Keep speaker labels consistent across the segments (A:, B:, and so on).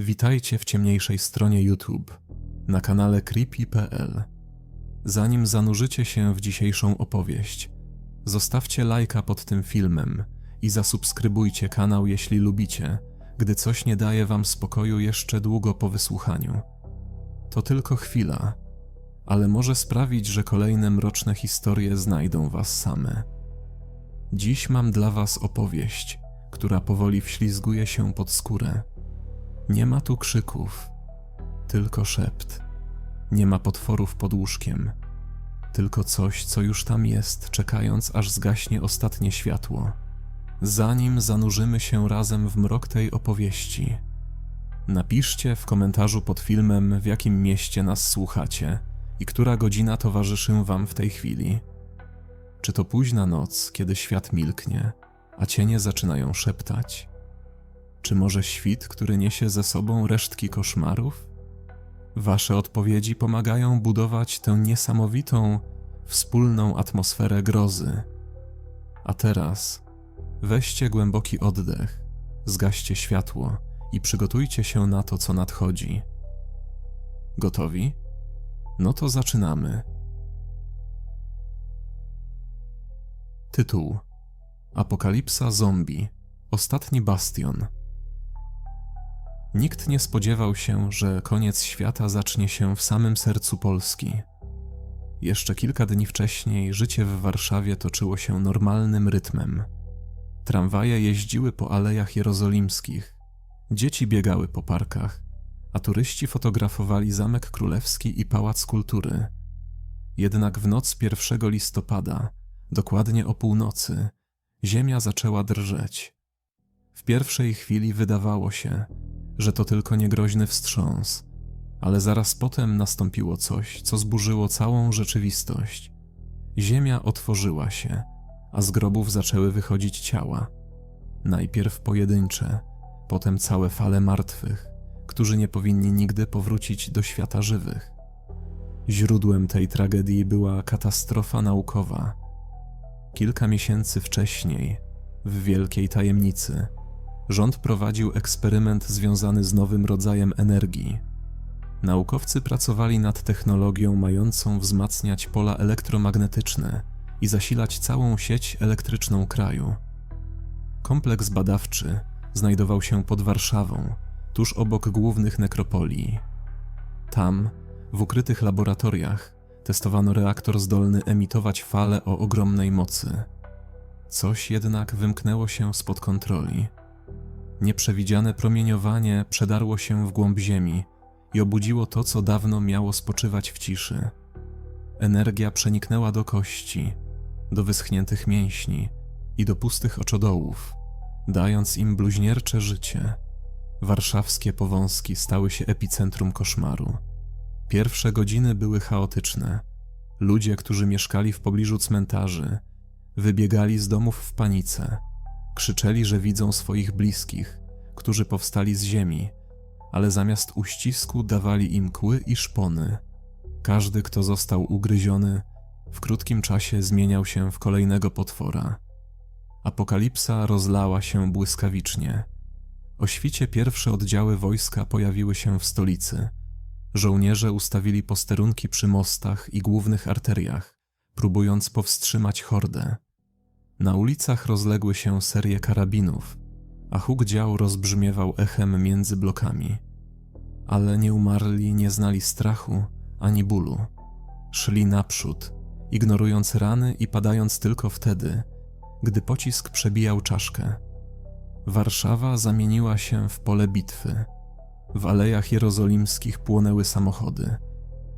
A: Witajcie w ciemniejszej stronie YouTube, na kanale creepy.pl. Zanim zanurzycie się w dzisiejszą opowieść, zostawcie lajka pod tym filmem i zasubskrybujcie kanał, jeśli lubicie, gdy coś nie daje wam spokoju jeszcze długo po wysłuchaniu. To tylko chwila, ale może sprawić, że kolejne mroczne historie znajdą was same. Dziś mam dla was opowieść, która powoli wślizguje się pod skórę. Nie ma tu krzyków, tylko szept. Nie ma potworów pod łóżkiem, tylko coś, co już tam jest, czekając aż zgaśnie ostatnie światło. Zanim zanurzymy się razem w mrok tej opowieści, napiszcie w komentarzu pod filmem, w jakim mieście nas słuchacie i która godzina towarzyszy wam w tej chwili. Czy to późna noc, kiedy świat milknie, a cienie zaczynają szeptać? Czy może świt, który niesie ze sobą resztki koszmarów? Wasze odpowiedzi pomagają budować tę niesamowitą, wspólną atmosferę grozy. A teraz weźcie głęboki oddech, zgaście światło i przygotujcie się na to, co nadchodzi. Gotowi? No to zaczynamy. Tytuł: Apokalipsa zombie. Ostatni bastion. Nikt nie spodziewał się, że koniec świata zacznie się w samym sercu Polski. Jeszcze kilka dni wcześniej życie w Warszawie toczyło się normalnym rytmem. Tramwaje jeździły po alejach jerozolimskich, dzieci biegały po parkach, a turyści fotografowali Zamek Królewski i Pałac Kultury. Jednak w noc 1 listopada, dokładnie o północy, ziemia zaczęła drżeć. W pierwszej chwili wydawało się, że to tylko niegroźny wstrząs, ale zaraz potem nastąpiło coś, co zburzyło całą rzeczywistość. Ziemia otworzyła się, a z grobów zaczęły wychodzić ciała. Najpierw pojedyncze, potem całe fale martwych, którzy nie powinni nigdy powrócić do świata żywych. Źródłem tej tragedii była katastrofa naukowa. Kilka miesięcy wcześniej, w wielkiej tajemnicy, rząd prowadził eksperyment związany z nowym rodzajem energii. Naukowcy pracowali nad technologią mającą wzmacniać pola elektromagnetyczne i zasilać całą sieć elektryczną kraju. Kompleks badawczy znajdował się pod Warszawą, tuż obok głównych nekropolii. Tam, w ukrytych laboratoriach, testowano reaktor zdolny emitować fale o ogromnej mocy. Coś jednak wymknęło się spod kontroli. Nieprzewidziane promieniowanie przedarło się w głąb ziemi i obudziło to, co dawno miało spoczywać w ciszy. Energia przeniknęła do kości, do wyschniętych mięśni i do pustych oczodołów, dając im bluźniercze życie. Warszawskie powązki stały się epicentrum koszmaru. Pierwsze godziny były chaotyczne. Ludzie, którzy mieszkali w pobliżu cmentarzy, wybiegali z domów w panice – Krzyczeli, że widzą swoich bliskich, którzy powstali z ziemi, ale zamiast uścisku dawali im kły i szpony. Każdy, kto został ugryziony, w krótkim czasie zmieniał się w kolejnego potwora. Apokalipsa rozlała się błyskawicznie. O świcie pierwsze oddziały wojska pojawiły się w stolicy. Żołnierze ustawili posterunki przy mostach i głównych arteriach, próbując powstrzymać hordę. Na ulicach rozległy się serie karabinów, a huk dział rozbrzmiewał echem między blokami. Ale nieumarli nie znali strachu ani bólu. Szli naprzód, ignorując rany i padając tylko wtedy, gdy pocisk przebijał czaszkę. Warszawa zamieniła się w pole bitwy. W alejach jerozolimskich płonęły samochody,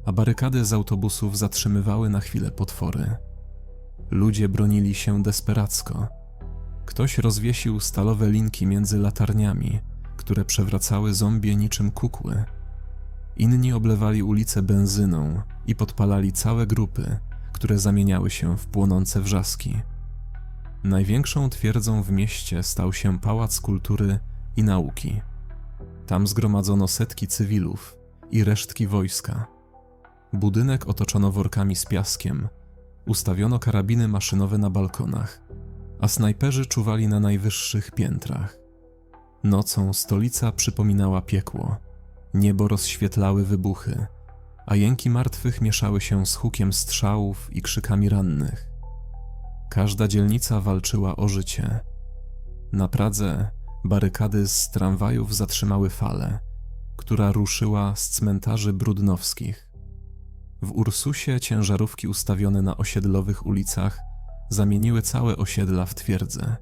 A: a barykady z autobusów zatrzymywały na chwilę potwory. Ludzie bronili się desperacko. Ktoś rozwiesił stalowe linki między latarniami, które przewracały zombie niczym kukły. Inni oblewali ulice benzyną i podpalali całe grupy, które zamieniały się w płonące wrzaski. Największą twierdzą w mieście stał się Pałac Kultury i Nauki. Tam zgromadzono setki cywilów i resztki wojska. Budynek otoczono workami z piaskiem, Ustawiono karabiny maszynowe na balkonach, a snajperzy czuwali na najwyższych piętrach. Nocą stolica przypominała piekło. Niebo rozświetlały wybuchy, a jęki martwych mieszały się z hukiem strzałów i krzykami rannych. Każda dzielnica walczyła o życie. Na Pradze barykady z tramwajów zatrzymały falę, która ruszyła z cmentarzy brudnowskich. W Ursusie ciężarówki ustawione na osiedlowych ulicach zamieniły całe osiedla w twierdzę.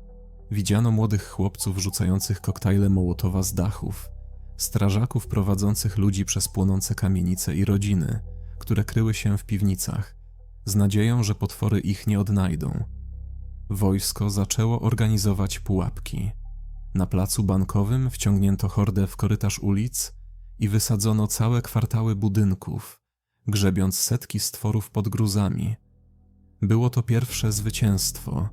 A: Widziano młodych chłopców rzucających koktajle Mołotowa z dachów, strażaków prowadzących ludzi przez płonące kamienice i rodziny, które kryły się w piwnicach, z nadzieją, że potwory ich nie odnajdą. Wojsko zaczęło organizować pułapki. Na placu bankowym wciągnięto hordę w korytarz ulic i wysadzono całe kwartały budynków, grzebiąc setki stworów pod gruzami. Było to pierwsze zwycięstwo,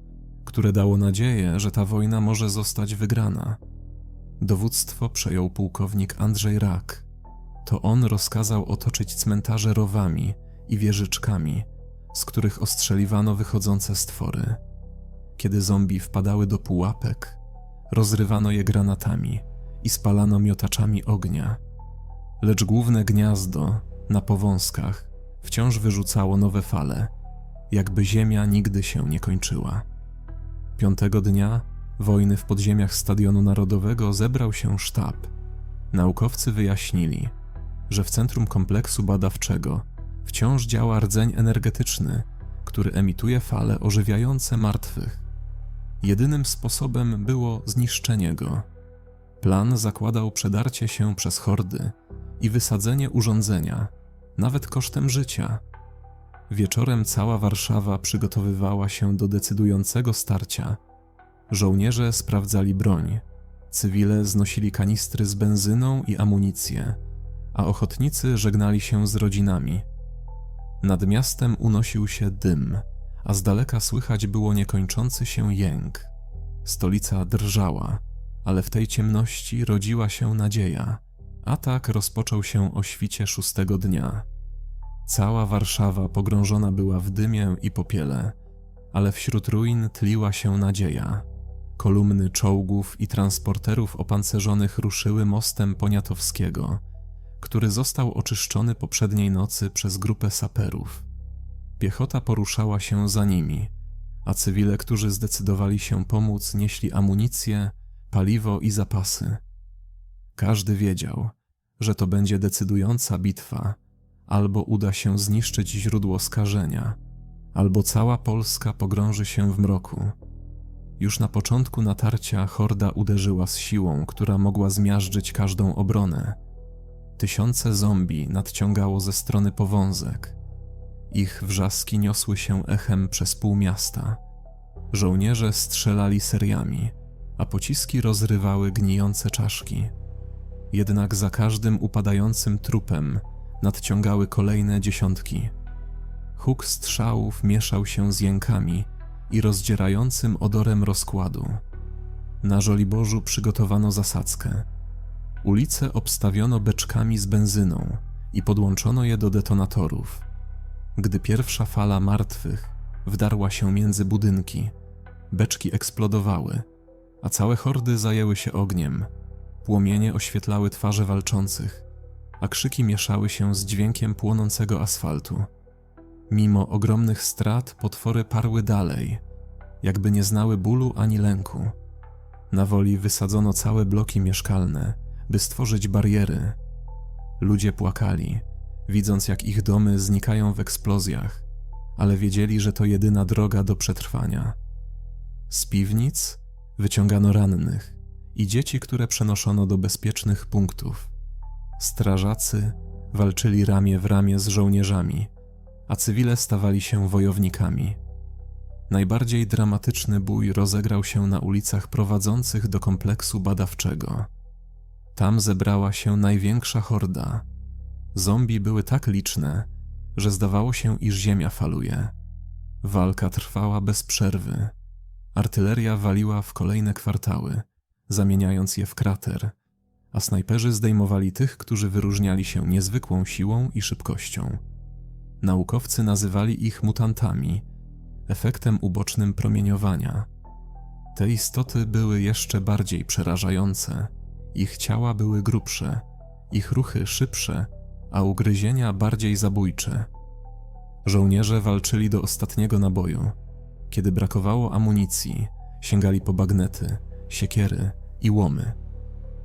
A: które dało nadzieję, że ta wojna może zostać wygrana. Dowództwo przejął pułkownik Andrzej Rak. To on rozkazał otoczyć cmentarze rowami i wieżyczkami, z których ostrzeliwano wychodzące stwory. Kiedy zombie wpadały do pułapek, rozrywano je granatami i spalano miotaczami ognia. Lecz główne gniazdo, na powązkach, wciąż wyrzucało nowe fale, jakby ziemia nigdy się nie kończyła. Piątego dnia wojny w podziemiach Stadionu Narodowego zebrał się sztab. Naukowcy wyjaśnili, że w centrum kompleksu badawczego wciąż działa rdzeń energetyczny, który emituje fale ożywiające martwych. Jedynym sposobem było zniszczenie go. Plan zakładał przedarcie się przez hordy i wysadzenie urządzenia, nawet kosztem życia. Wieczorem cała Warszawa przygotowywała się do decydującego starcia. Żołnierze sprawdzali broń, cywile znosili kanistry z benzyną i amunicję, a ochotnicy żegnali się z rodzinami. Nad miastem unosił się dym, a z daleka słychać było niekończący się jęk. Stolica drżała, ale w tej ciemności rodziła się nadzieja. Atak rozpoczął się o świcie szóstego dnia. Cała Warszawa pogrążona była w dymie i popiele, ale wśród ruin tliła się nadzieja. Kolumny czołgów i transporterów opancerzonych ruszyły mostem Poniatowskiego, który został oczyszczony poprzedniej nocy przez grupę saperów. Piechota poruszała się za nimi, a cywile, którzy zdecydowali się pomóc, nieśli amunicję, paliwo i zapasy. Każdy wiedział, że to będzie decydująca bitwa, albo uda się zniszczyć źródło skażenia, albo cała Polska pogrąży się w mroku. Już na początku natarcia horda uderzyła z siłą, która mogła zmiażdżyć każdą obronę. Tysiące zombie nadciągało ze strony powązek. Ich wrzaski niosły się echem przez pół miasta. Żołnierze strzelali seriami, a pociski rozrywały gnijące czaszki. Jednak za każdym upadającym trupem nadciągały kolejne dziesiątki. Huk strzałów mieszał się z jękami i rozdzierającym odorem rozkładu. Na Żoliborzu przygotowano zasadzkę. Ulice obstawiono beczkami z benzyną i podłączono je do detonatorów. Gdy pierwsza fala martwych wdarła się między budynki, beczki eksplodowały, a całe hordy zajęły się ogniem. Płomienie oświetlały twarze walczących, a krzyki mieszały się z dźwiękiem płonącego asfaltu. Mimo ogromnych strat potwory parły dalej, jakby nie znały bólu ani lęku. Na woli wysadzono całe bloki mieszkalne, by stworzyć bariery. Ludzie płakali, widząc jak ich domy znikają w eksplozjach, ale wiedzieli, że to jedyna droga do przetrwania. Z piwnic wyciągano rannych i dzieci, które przenoszono do bezpiecznych punktów. Strażacy walczyli ramię w ramię z żołnierzami, a cywile stawali się wojownikami. Najbardziej dramatyczny bój rozegrał się na ulicach prowadzących do kompleksu badawczego. Tam zebrała się największa horda. Zombie były tak liczne, że zdawało się, iż ziemia faluje. Walka trwała bez przerwy. Artyleria waliła w kolejne kwartały, zamieniając je w krater, a snajperzy zdejmowali tych, którzy wyróżniali się niezwykłą siłą i szybkością. Naukowcy nazywali ich mutantami, efektem ubocznym promieniowania. Te istoty były jeszcze bardziej przerażające. Ich ciała były grubsze, ich ruchy szybsze, a ugryzienia bardziej zabójcze. Żołnierze walczyli do ostatniego naboju. Kiedy brakowało amunicji, sięgali po bagnety, siekiery i łomy.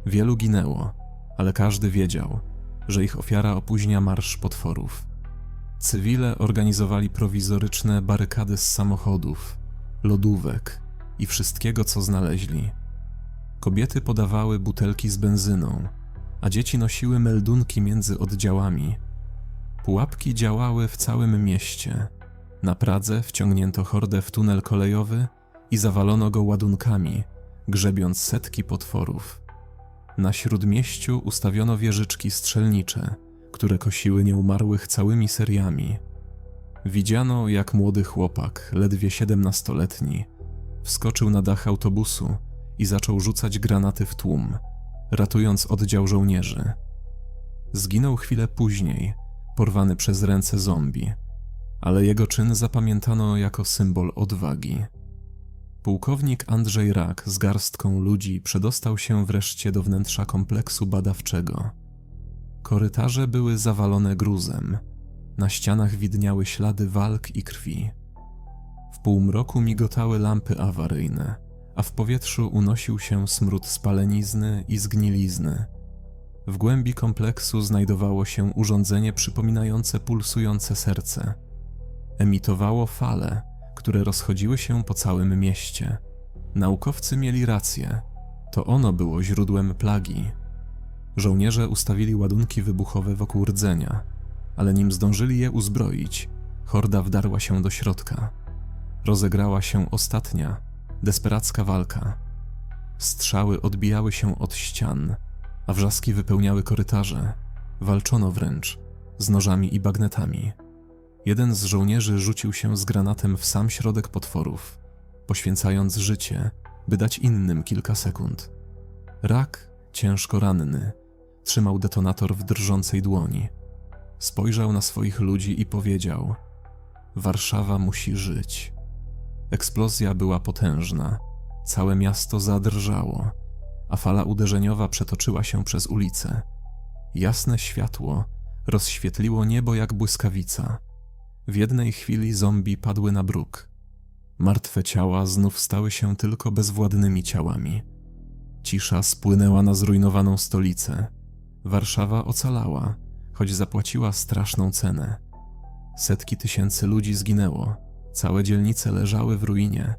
A: Wielu ginęło, ale każdy wiedział, że ich ofiara opóźnia marsz potworów. Cywile organizowali prowizoryczne barykady z samochodów, lodówek i wszystkiego, co znaleźli. Kobiety podawały butelki z benzyną, a dzieci nosiły meldunki między oddziałami. Pułapki działały w całym mieście. Na Pradze wciągnięto hordę w tunel kolejowy i zawalono go ładunkami, grzebiąc setki potworów. Na śródmieściu ustawiono wieżyczki strzelnicze, które kosiły nieumarłych całymi seriami. Widziano, jak młody chłopak, ledwie siedemnastoletni, wskoczył na dach autobusu i zaczął rzucać granaty w tłum, ratując oddział żołnierzy. Zginął chwilę później, porwany przez ręce zombie, ale jego czyn zapamiętano jako symbol odwagi. Pułkownik Andrzej Rak z garstką ludzi przedostał się wreszcie do wnętrza kompleksu badawczego. Korytarze były zawalone gruzem, na ścianach widniały ślady walk i krwi. W półmroku migotały lampy awaryjne, a w powietrzu unosił się smród spalenizny i zgnilizny. W głębi kompleksu znajdowało się urządzenie przypominające pulsujące serce. Emitowało fale, które rozchodziły się po całym mieście. Naukowcy mieli rację. To ono było źródłem plagi. Żołnierze ustawili ładunki wybuchowe wokół rdzenia, ale nim zdążyli je uzbroić, horda wdarła się do środka. Rozegrała się ostatnia, desperacka walka. Strzały odbijały się od ścian, a wrzaski wypełniały korytarze. Walczono wręcz z nożami i bagnetami. Jeden z żołnierzy rzucił się z granatem w sam środek potworów, poświęcając życie, by dać innym kilka sekund. Rak, ciężko ranny, trzymał detonator w drżącej dłoni. Spojrzał na swoich ludzi i powiedział: Warszawa musi żyć. Eksplozja była potężna, całe miasto zadrżało, a fala uderzeniowa przetoczyła się przez ulicę. Jasne światło rozświetliło niebo jak błyskawica. W jednej chwili zombie padły na bruk. Martwe ciała znów stały się tylko bezwładnymi ciałami. Cisza spłynęła na zrujnowaną stolicę. Warszawa ocalała, choć zapłaciła straszną cenę. Setki tysięcy ludzi zginęło, całe dzielnice leżały w ruinie,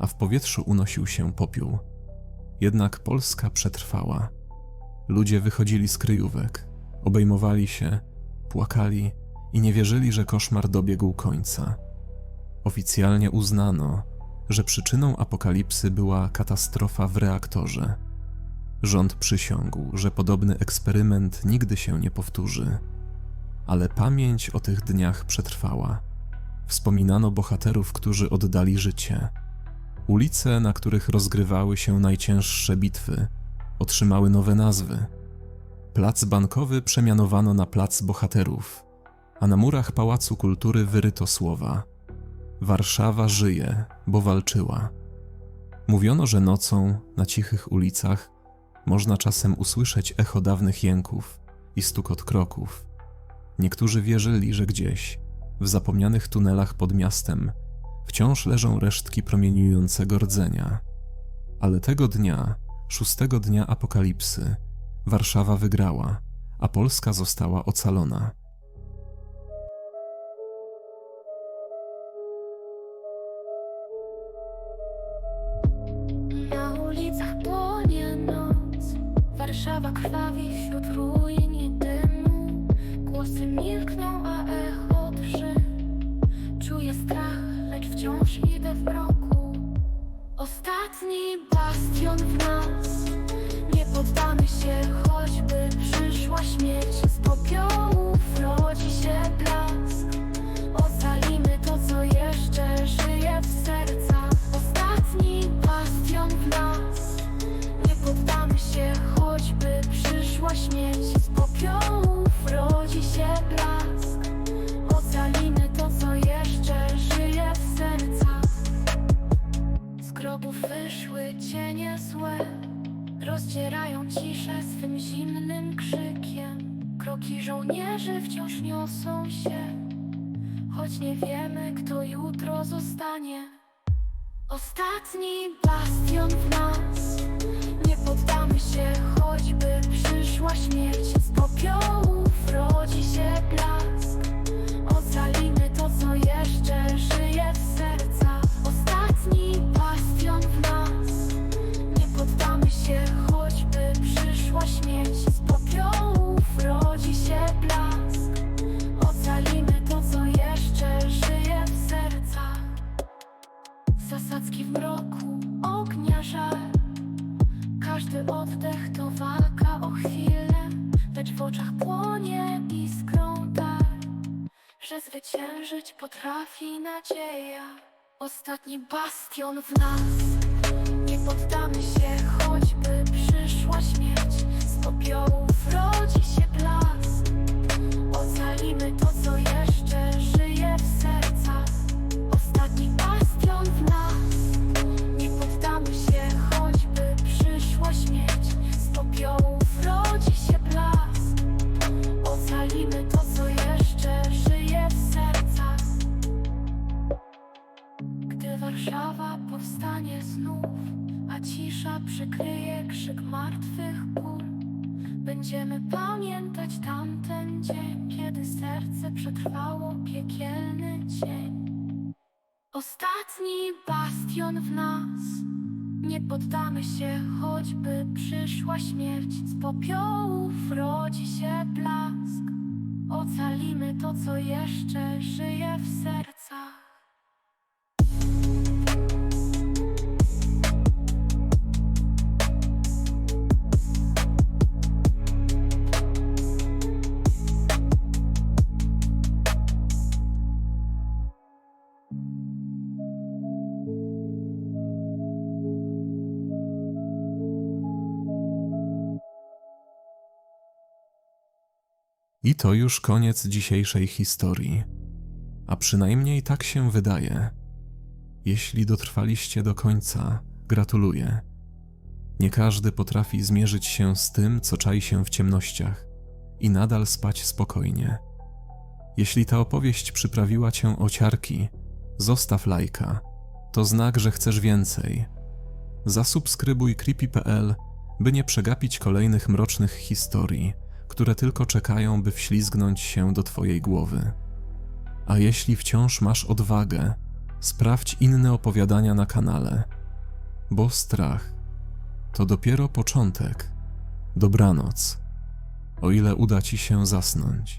A: a w powietrzu unosił się popiół. Jednak Polska przetrwała. Ludzie wychodzili z kryjówek, obejmowali się, płakali i nie wierzyli, że koszmar dobiegł końca. Oficjalnie uznano, że przyczyną apokalipsy była katastrofa w reaktorze. Rząd przysiągł, że podobny eksperyment nigdy się nie powtórzy. Ale pamięć o tych dniach przetrwała. Wspominano bohaterów, którzy oddali życie. Ulice, na których rozgrywały się najcięższe bitwy, otrzymały nowe nazwy. Plac bankowy przemianowano na Plac Bohaterów, a na murach Pałacu Kultury wyryto słowa: Warszawa żyje, bo walczyła. Mówiono, że nocą na cichych ulicach można czasem usłyszeć echo dawnych jęków i stukot kroków. Niektórzy wierzyli, że gdzieś, w zapomnianych tunelach pod miastem, wciąż leżą resztki promieniującego rdzenia. Ale tego dnia, szóstego dnia apokalipsy, Warszawa wygrała, a Polska została ocalona.
B: Warszawa krwawi wśród ruin i dymu. Głosy milkną, a echo drży. Czuję strach, lecz wciąż idę w mroku. Ostatni bastion w nas. Nie poddamy się, choćby przyszła śmierć Z popiołów przyszła śmierć. Z popiołów rodzi się blask. Ocalimy to, co jeszcze żyje w sercach. Z grobów wyszły cienie złe. Rozdzierają ciszę swym zimnym krzykiem. Kroki żołnierzy wciąż niosą się. Choć nie wiemy, kto jutro zostanie. Ostatni bastion w nas poddamy się, choćby przyszła śmierć. Z popiołów nadzieja. Ostatni bastion w nas. Nie poddamy się, choćby przyszła śmierć. Z popiołów rodzi się blask. Ocalimy to, znów A cisza przykryje krzyk martwych gór Będziemy pamiętać tamten dzień Kiedy serce przetrwało piekielny cień. Ostatni bastion w nas. Nie poddamy się, choćby przyszła śmierć. Z popiołów rodzi się blask. Ocalimy to, co jeszcze żyje w sercach
A: I to już koniec dzisiejszej historii. A przynajmniej tak się wydaje. Jeśli dotrwaliście do końca, gratuluję. Nie każdy potrafi zmierzyć się z tym, co czai się w ciemnościach i nadal spać spokojnie. Jeśli ta opowieść przyprawiła cię o ciarki, zostaw lajka. To znak, że chcesz więcej. Zasubskrybuj creepy.pl, by nie przegapić kolejnych mrocznych historii, które tylko czekają, by wślizgnąć się do twojej głowy. A jeśli wciąż masz odwagę, sprawdź inne opowiadania na kanale, bo strach to dopiero początek. Dobranoc, o ile uda ci się zasnąć.